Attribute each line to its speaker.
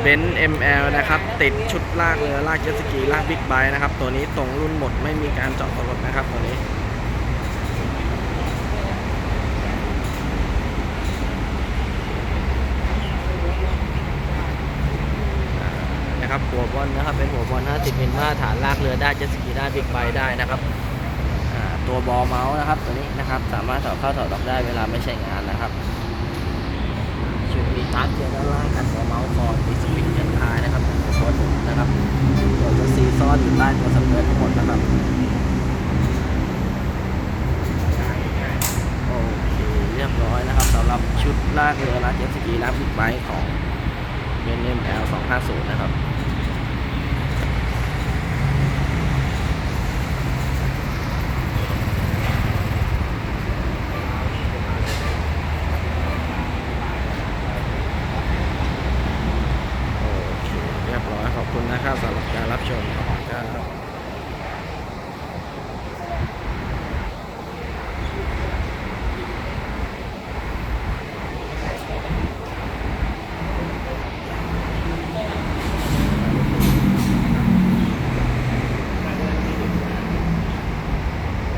Speaker 1: เบนซ์ ML นะครับ ติดชุดลากเรือลากเจ็ตสกีลากบิ๊กไบค์นะครับ ตัวนี้ตรงรุ่นหมดไม่มีการเจาะตัวรถนะครับตัวนี้นะครับหัวบอลนะครับเป็นหัวบอล50มิลมาฐานลากเรือได้เจ็ตสกีได้บิ๊กไบค์ได้นะครับตัวบอลเมาส์นะครับตัวนี้นะครับสามารถถอดเข้าถอดออกได้เวลาไม่ใช้งานนะครับ ซ่อนอยู่ใต้ตัวสเกิร์ตทั้งหมดนะครับโอเคเรียบร้อยนะครับสำหรับชุดลากเรือลากเจ็ตสกีลากบิ๊กไบค์ของเบนเอ็มแอล250นะครับโอเครับ ขอบคุณนะครับสำหรับการรับชมขอบคุณครับ